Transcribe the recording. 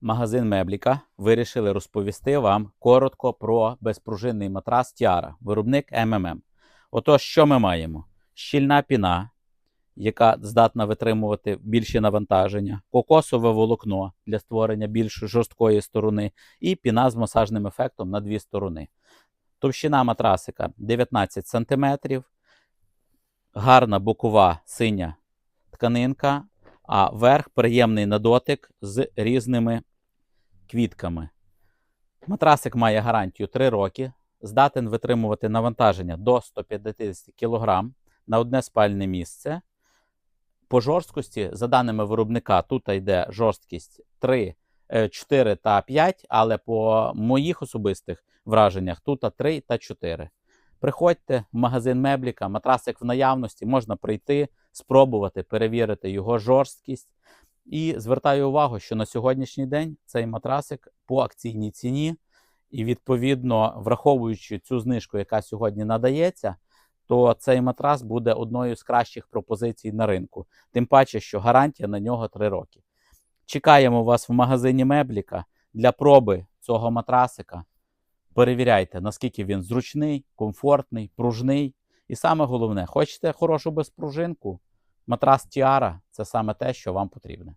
Магазин Мебліка вирішили розповісти вам коротко про безпружинний матрас Тіара, виробник МММ. Отож, що ми маємо? Щільна піна, яка здатна витримувати більші навантаження, кокосове волокно для створення більш жорсткої сторони, і піна з масажним ефектом на дві сторони. Товщина матрасика 19 см, гарна бокова синя тканинка, а верх приємний на дотик з різними квітками. Матрасик має гарантію 3 роки, здатен витримувати навантаження до 150 кг на одне спальне місце. По жорсткості, за даними виробника, тут йде жорсткість 3, 4 та 5, але по моїх особистих враженнях тут 3 та 4. Приходьте в магазин Мебліка, матрасик в наявності, можна прийти, спробувати перевірити його жорсткість. І звертаю увагу, що на сьогоднішній день цей матрасик по акційній ціні, і відповідно, враховуючи цю знижку, яка сьогодні надається, то цей матрас буде одною з кращих пропозицій на ринку. Тим паче, що гарантія на нього 3 роки. Чекаємо вас в магазині Мебліка для проби цього матрасика. Перевіряйте, наскільки він зручний, комфортний, пружний. І саме головне, хочете хорошу безпружинку? Матрас Тіара це саме те, що вам потрібне.